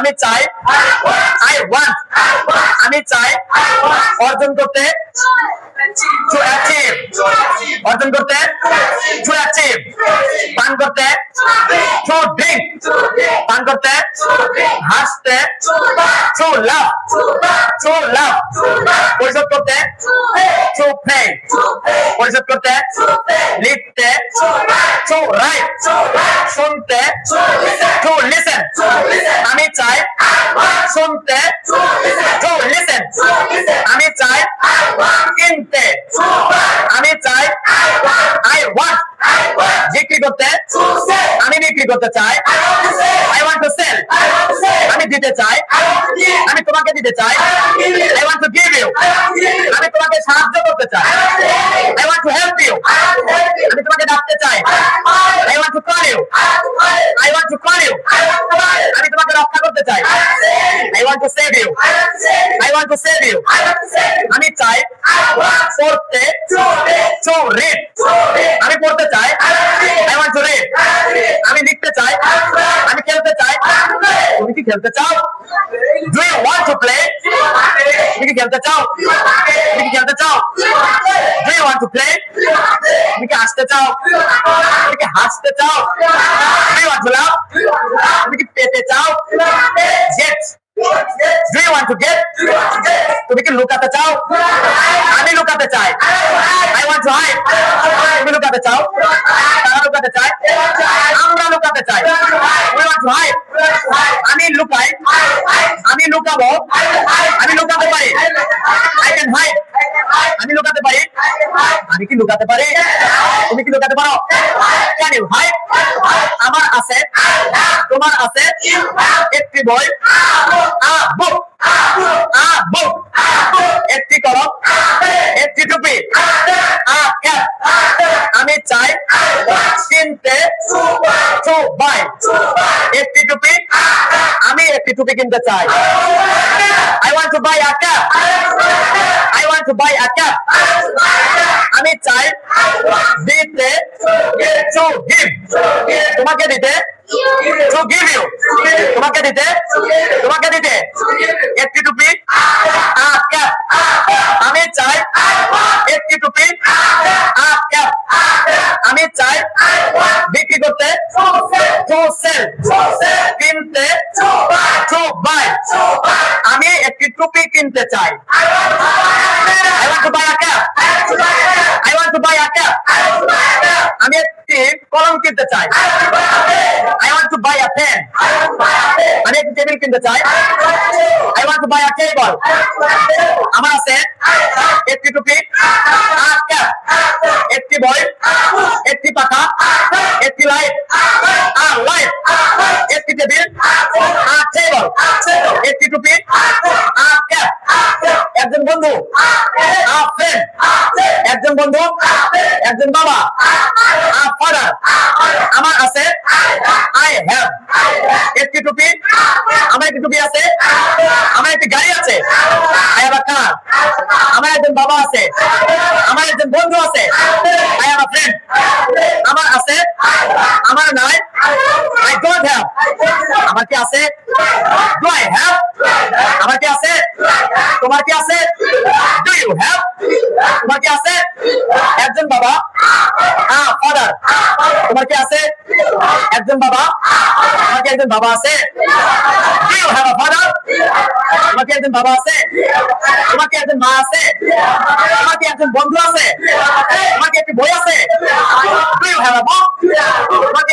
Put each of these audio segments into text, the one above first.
আমি চাই I want আমি চাই অর্জন করতে টু অ্যাচিভ অর্জন করতে টু অ্যাচিভ পান করতে টু ড্রিঙ্ক পান করতে হাসতে টু লাভ টু লাভ পরিশোধ করতে টু প্লে পরিশোধ করতে লিখতে টু রাইট শুনতে টু লিসেন আমি চাই শুনতে টু লিসেন আমি চাই কিনতে আমি চাই আই ওয়ান্ট বিক্রি করতে আমি বিক্রি করতে চাই আই ওয়ান্ট টু সেল আমি দিতে চাই আমি তোমাকে দিতে চাই I want to give you আমি তোমাকে সাহায্য করতে চাই I want to help you আমি তোমাকে ডাকতে চাই I want to call you I want to call you আমি তোমাকে রক্ষা করতে চাই I want to save I want to save you আমি চাই পড়তে টু রিড আমি পড়তে চাই আই ওয়ান্ট টু রিড আমি লিখতে চাই আমি খেলতে চাই তুমি কি খেলতে চাও do you want to play তুমি কি খেলতে চাও তুমি কি খেলতে চাও do you want to play তুমি কি হাসতে চাও তুমি কি হাসতে চাও do you want to love তুমি কি লুকাতে চাও? আমি লুকাতে চাই। আই ওয়ান্ট টু হাইড তুমি লুকাতে চাও? তারা লুকাতে চায়। আমরা লুকাতে চাই। উই ওয়ান্ট টু হাইড আমি লুকাই। আমি লুকাবো। আমি লুকাতে পারি। আই ক্যান হাইড আমি লুকাতে পারি। আমি কি লুকাতে পারি? তুমি কি লুকাতে পারো? ইউ হাইড আমার আছে, তোমার আছে একটি বই একটি কলম, একটি টুপি আমি চাই কিনতে বাই একটি টুপি, আমি একটি টুপি কিনতে চাই। I want to buy a cap to buy a আমি চাই দিতে টু গিভ তোমাকে দিতে টু গিভ ইউ তোমাকে দিতে তোমাকে দিতে একটি টুপি আ ক্যাপ আমি চাই একটি টুপি আ ক্যাপ আমি চাই বিক্রি করতে টু সেল কিনতে টু বাই আমি একটি টুপি কিনতে চাই I want to buy a cap I want to buy a cap আমি একটি কলম কিনতে চাই। I want to buy a pen আমি একটি টেবিল কিনতে চাই। I want to buy a table আমার আছে একটি টুপি একটি বই একটি পাখা একটি লাইট আর লাইট একটি টেবিল আর টেবল একটি টুপি আর ক্যাপ একজন বন্ধু আর ফ্রেন্ড একজন বন্ধু, একজন বাবা ফাদার আমার আছে আই হ্যাভ একটি টুপি, আমার একটি টুপি আছে, আমার একটি গাড়ি আছে আই হ্যাভ কার আমার একজন বাবা আছে, আমার একজন বন্ধু আছে আই হ্যাভ ফ্রেন্ড আমার আছে, আমার নাই আই ডোন্ট হ্যাভ আমার কি আছে? ডু আই হ্যাভ আমার কি আছে? তোমার কি আছে? ডু ইউ হ্যাভ তোমার কি আছে একজন বাবা হ্যাঁ ফাদার তোমার কি আছে একজন বাবা তোমার কি একজন বাবা আছে do you have a father তোমার কি একজন বাবা আছে তোমার কি একজন মা আছে তোমার কি একজন বন্ধু আছে তোমার কি একটি বই আছে do you have a book তোমার কি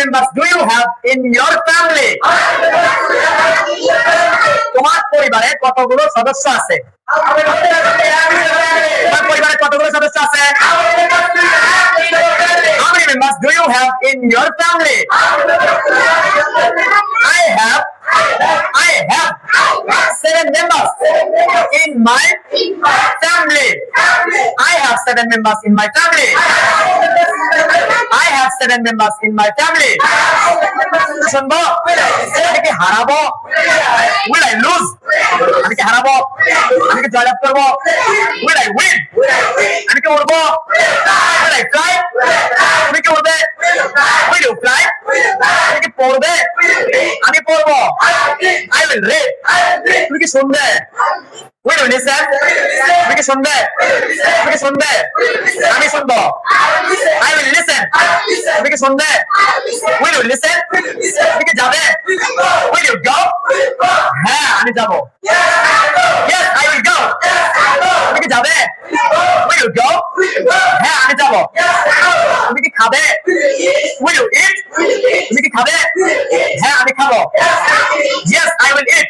members do you have have in your family? তোমার পরিবারে কতগুলো সদস্য আছে তোমার পরিবারে কতগুলো সদস্য আছে How many members do you have in your family? I have I have seven members in my family. I have seven members in my family. I have seven members in my family. শুনব আমি will I lose আমি কি হারাবো আমি কি will I win আমি কি উড়বো will I fly তুমি কি উড়বে will you fly তুমি কি পড়বে আমি পড়ব I will read তুমি কি শুনবে শুনবে আমি যাবে go হ্যাঁ আমি যাব you go হ্যাঁ আমি যাব তুমি কি খাবে তুমি কি খাবে হ্যাঁ আমি খাব yes I will eat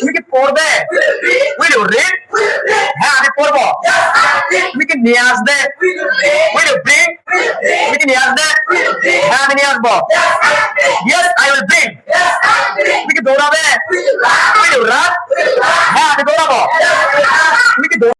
তুমি কি পড়বে will you read হ্যাঁ আমি পড়ব তুমি কি নিয়ে আসবে? You bring নিয়ে আসবে? হ্যাঁ আমি নিয়ে আসব।